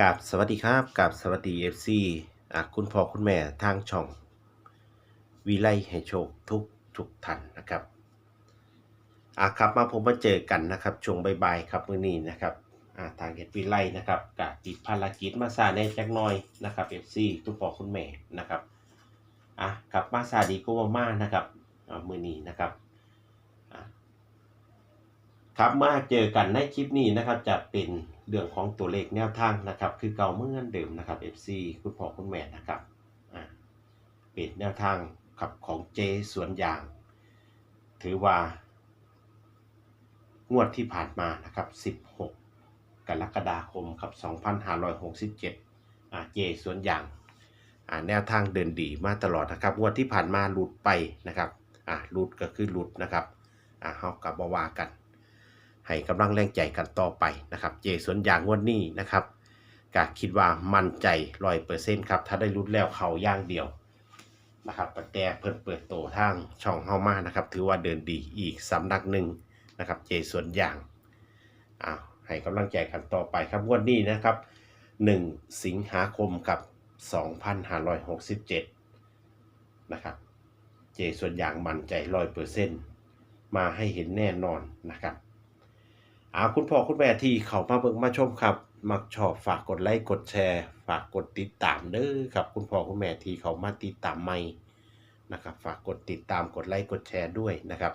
กับสวัสดีครับกับสวัสดีเอฟซีอะคุณพ่อคุณแม่ทางช่อง วิไลให้โชคทุกทุกท่านนะครับอะครับมาผมมาเจอกันนะครับช่วงบ่ายๆครับมื้อนี้นะครับอะทางเฮ็ดวิไลนะครับกะติดภารกิจมาซาแน่จักหน่อยนะครับเอฟซีคุณพ่อคุณแม่นะครับอะกลับมาซาดีก็ว่ามานะครับอะมื้อนี้นะครับ ครับมาเจอกันในคลิปนี้นะครับจะเป็นเรื่องของตัวเลขแนวทางนะครับ คือเก่าเมื่อเดิมนะครับ FC คุณพ่อคุณแม่นะครับอ่าเป็นแนวทางขับของเจสวนยาง ถือว่างวดที่ผ่านมานะครับ 16 กรกฎาคมครับ 2567อ่าเจสวนยางอ่าแนวทางเดินดีมาตลอดนะครับงวดที่ผ่านมาหลุดไปนะครับอ่าหลุดก็คือหลุดนะครับอ่าเฮากับบว่ากัน ให้กำลังแรงใจกันต่อไปนะครับ เจสวนยางวันนี้นะครับก็คิดว่ามั่นใจร้อยเปอร์เซ็นต์ครับถ้าได้รุดแล้วเขาย่างเดียวนะครับแต่เพิ่นเปิดโตทางช่องเฮามานะครับ ถือว่าเดินดีอีกสำนักหนึ่งนะครับ เจสวนยางอ้าวให้กำลังใจกันต่อไปครับวันนี้นะครับ 1 สิงหาคมครับ 2567 นะครับ เจส่วนอย่างมั่นใจร้อยเปอร์เซ็นต์มาให้เห็นแน่นอนนะครับ อาคุณพ่อคุณแม่ที่เขามาเบิ่งมาชมครับ มักชอบฝากกดไลค์กดแชร์ ฝากกดติดตามเด้อครับ คุณพ่อคุณแม่ที่เขามาติดตามใหม่นะครับ ฝากกดติดตามกดไลค์กดแชร์ด้วยนะครับ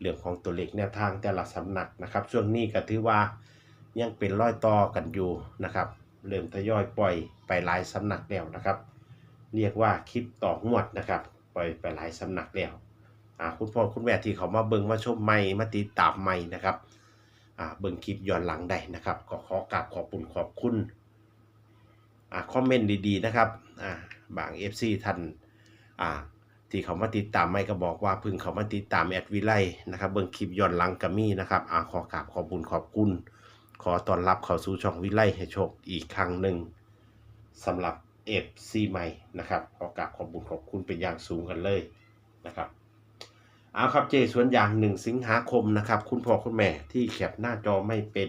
เรื่องของตัวเลขแนวทางแต่ละสำนักนะครับ ช่วงนี้ก็ถือว่ายังเป็นร้อยต่อกันอยู่นะครับ เริ่มทยอยปล่อยไปหลายสำนักแล้วนะครับ เรียกว่าคลิปต่องวดนะครับ ปล่อยไปหลายสำนักแล้วอ่าคุณพ่อคุณแม่ที่เขามาเบิ่งมาชมใหม่มาติดตามใหม่นะครับ เบิ่งคลิปย้อนหลังได้นะครับก็ขอกราบขอบคุณขอบคุณอ่าคอมเมนต์ดีๆนะครับอ่าบาง FC ท่านอ่าที่เขามาติดตามไม่ก็บอกว่าพึ่งเขามาติดตามแอดวิไลนะครับเบิ่งคลิปย้อนหลังกัมี่นะครับอ่าขอกราบขอบคุณขอบคุณ ขอต้อนรับเข้าสู่ช่องวิไลให้โชคอีกครั้งหนึ่งสำหรับเอฟซีใหม่นะครับขอกราบขอบคุณขอบคุณเป็นอย่างสูงกันเลยนะครับ เอาครับเจสวนอย่างหนึ่งสิงหาคมนะครับ คุณพ่อคุณแม่ที่แคปหน้าจอไม่เป็น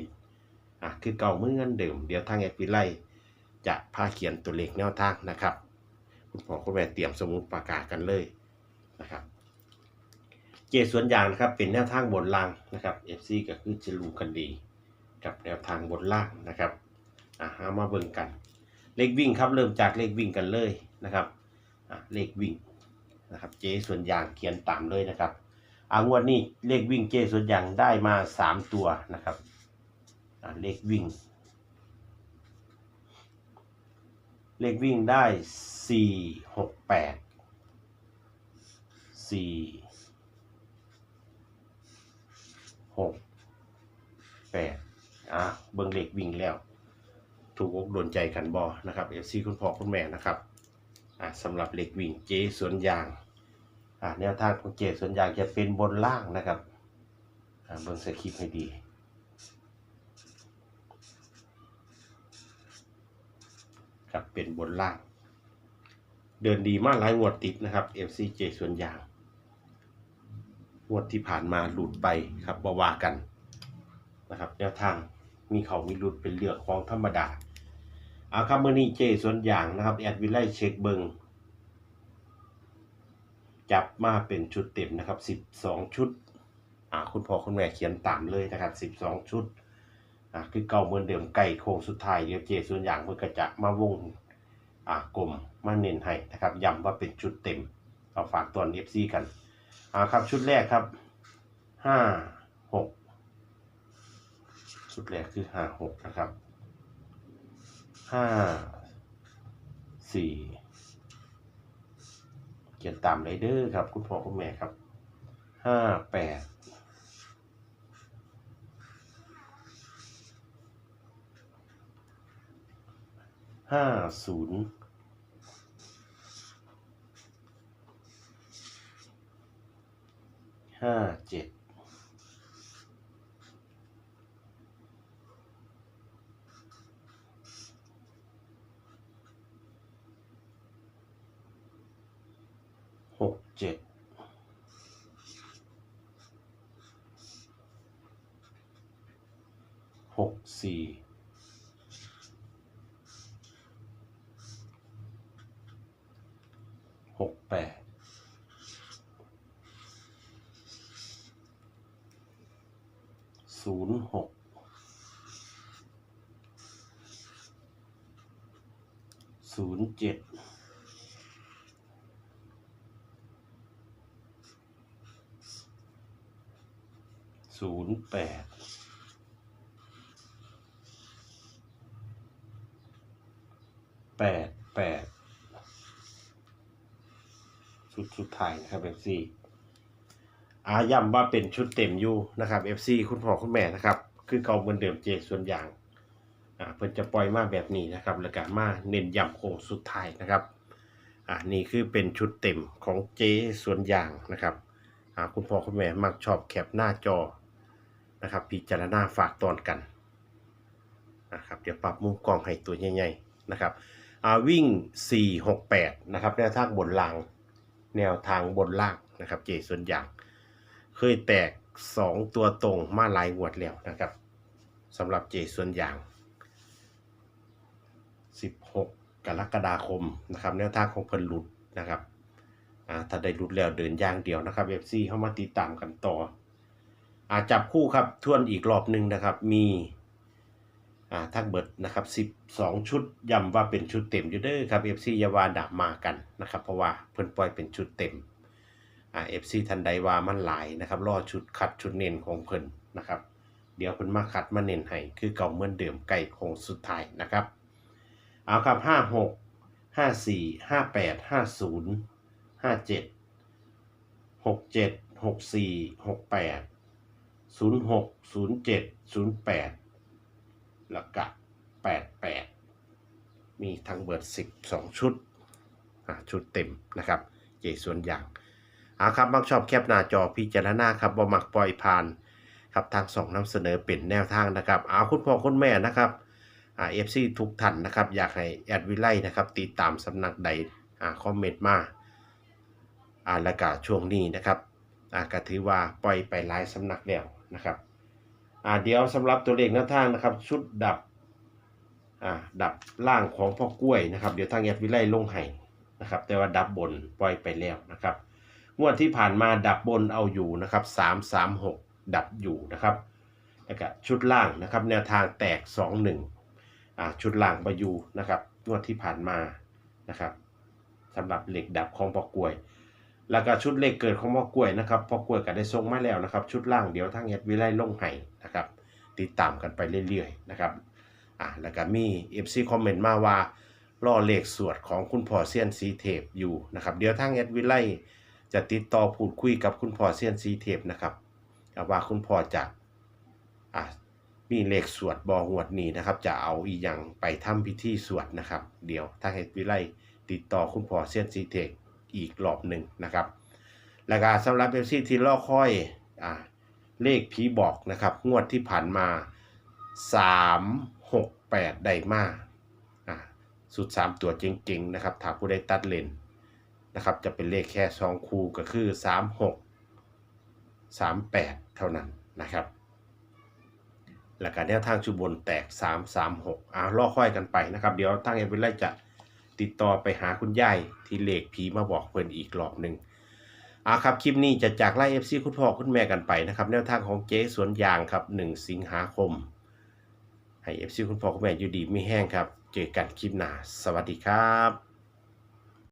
อะคือเก่าเมื่อเงินเดิม เดี๋ยวทางแอปวิไลจะพาเขียนตัวเลขแนวทางนะครับ คุณพ่อคุณแม่เตรียมสมุดปากกากันเลยนะครับ เจสวนอย่างนะครับเป็นแนวทางบนล่างนะครับ FC ก็คือจะรู้กันดีกับแนวทางบนล่างนะครับอะเอามาเบิ่งกัน เลขวิ่งครับเริ่มจากเลขวิ่งกันเลยนะครับอะเลขวิ่ง นะครับ เจส่วนยางเขียนตามเลยนะครับอางวดนี้เลขวิ่งเจส่วนยางได้มาสามตัวนะครับเลขวิ่ง เลขวิ่งได้สี่หกแปดสี่หกแปดอะเบิ่งเลขวิ่งแล้ว ถูกอกโดนใจกันบอนะครับเอฟซีคุณพ่อคุณแม่นะครับอะสำหรับเลขวิ่งเจสวนยาง แนวทางของเจส่วนใหญ่จะเป็นบนล่างนะครับเบิ่งสคริปต์ให้ดีครับเป็นบนล่าง เดินดีมากหลายงวดติดนะครับ FC เจส่วนยางงวดที่ผ่านมาหลุดไปครับบว่ากันนะครับแนวทางมีเขามีหลุดเป็นเลือกของธรรมดาเอาครับมื่อนี้เจส่วนยางนะครับแอดวิไลเช็คเบิง จับมาเป็นชุดเต็มนะครับ 12 ชุด อ่าคุณพ่อคุณแม่เขียนตามเลยนะครับ 12 ชุด อ่าคือเก่าเหมือนเดิมไก่โค้งสุดท้ายเดี๋ยวเจส่วนอย่างเพื่อจะมาวง อ่ากลมมาเน้นให้นะครับย้ำว่าเป็นชุดเต็มเอาฝากตอน FC กัน อ่าครับชุดแรกครับ 5 6ชุดแรกคือ5 6นะครับ5 4เขียนตามไรเดอร์ครับ คุณพ่อคุณแม่ครับห้าแปดห้าศูนย์ห้าเจ็ด เจ็ดหกสี่หกแปดศูนย์หกศูนย์เจ็ด ศูนย์แปดแปดแปดชุดสุดท้ายนะครับ FC อาย้ำว่าเป็นชุดเต็มอยู่นะครับ FC คุณพ่อคุณแม่นะครับคือเก่าเหมือนเดิมเจส่วนอย่างอ่าเพิ่นจะปล่อยมาแบบนี้นะครับแล้วก็มาเน้นย้ำโค้งสุดท้ายนะครับอ่านี่คือเป็นชุดเต็มของเจส่วนอย่างนะครับอ่าคุณพ่อคุณแม่มักชอบแคปหน้าจอ นะครับพิจารณาฝากตอนกันนะครับเดี๋ยวปรับมุมกล้องให้ตัวใหญ่ๆนะครับอ่าวิ่ง 4 6 8นะครับแนวทางบนล่าง แนวทางบนล่างนะครับเจส่วนอย่างเคยแตก 2 ตัวตรงมาหลายงวดแล้วนะครับสำหรับเจส่วนอย่าง 16 กรกฎาคมนะครับแนวทางของเพิ่นหลุดนะครับถ้าได้หลุดแล้วเดินอย่างเดียวนะครับ FC เข้ามาติดตามกันต่อ อาจับคู่ครับทวนอีกรอบหนึ่งนะครับ มีอ่าทั้งเบิดนะครับ12ชุดย้ำว่าเป็นชุดเต็มอยู่เด้อครับ FC อยาวาดับมากันนะครับ เพราะว่าเพิ่นปล่อยเป็นชุดเต็มอ่าเอฟซีทันใดว่ามันหลายนะครับรอชุดคัดชุดเน้นของเพิ่นนะครับ เดี๋ยวเพิ่นมาคัดมาเน้นให้คือเก่าเหมือนเดิมไก่คงสุดท้ายนะครับเอาครับห้าหกห้าสี่ห้าแปดห้าศูนย์ห้าเจ็ดหกเจ็ดหกสี่หกแปด ศูนย์หกศูนย์เจ็ดศูนย์แปดแล้วก็แปดแปดมีทั้งเบิดสิบสองชุด ชุดเต็มนะครับเจส่วนอย่างอาครับมักชอบแคปหน้าจอพิจารณาครับบ่มักปล่อยผ่านครับทางสองนำเสนอเป็นแนวทางนะครับเอาคุณพ่อคุณแม่นะครับอาเอฟซีทุกท่านนะครับ อยากให้แอดวิไลนะครับติดตามสำนักใดอ่าคอมเมนต์มาอ่าแล้วก็ช่วงนี้นะครับ อ่าก็ถือว่าปล่อยไปหลายสำนักแล้วนะครับอ่าเดี๋ยวสำหรับตัวเลขแนวทางนะครับชุดดับอ่าดับล่างของพ่อกล้วยนะครับเดี๋ยวทางแอดวิไลลงให้นะครับแต่ว่าดับบนปล่อยไปแล้วนะครับงวดที่ผ่านมาดับบนเอาอยู่นะครับสามสามหกดับอยู่นะครับแล้วก็ชุดล่างนะครับแนวทางแตกสองหนึ่งอ่าชุดล่างบายูนะครับงวดที่ผ่านมานะครับสำหรับเหล็กดับของปอกกล้วย แล้วก็ชุดเหล็กเกิดของปอกล้วยนะครับปอกล้วยก็ได้ส่งมาแล้วนะครับ ชุดล่างเดี๋ยวทางเอ็ดวิไลลงให้นะครับ ติดตามกันไปเรื่อยๆนะครับอ่าแล้วก็มี FC คอมเมนต์มาว่าล่อเลขสวดของคุณพ่อเซียนซีเทปอยู่นะครับ เดี๋ยวทางเอ็ดวิไลจะติดต่อพูดคุยกับคุณพ่อเซียนซีเทปนะครับว่าคุณพ่อจะอะมีเลขสวดบอหวดนี้นะครับ จะเอาอีหยังไปทำพิธีสวดนะครับ เดี๋ยวถ้าเหตุวิไลติดต่อคุณพ่อเซียนซีเทป อีกรอบหนึ่งนะครับแล้วก็สำหรับเอฟซีที่รอค่อยอ่าเลขผีบอกนะครับ งวดที่ผ่านมา 3 6 8 ได้มาอ่าสุด 3 ตัวจริงๆนะครับถ้าผู้ใดตัดเลนนะครับจะเป็นเลขแค่สองคูก็คือ 3 6 3 8 เท่านั้นนะครับแล้วก็แนวทางชุบนแตก 3 3 6อ่าล่อค่อยกันไปนะครับ เดี๋ยวทางเอเวอร์ไลจะ ติดต่อไปหาคุณยายที่เลขผีมาบอกเพื่อนอีกรอบหนึ่งอ่าครับ คลิปนี้จะจากไล่เอฟซีคุณพ่อคุณแม่กันไปนะครับแนวทางของเจ๊สวนยางครับ 1 สิงหาคม ให้เอฟซีคุณพ่อคุณแม่อยู่ดีไม่แห้งครับ เจอกันคลิปหน้า สวัสดีครับ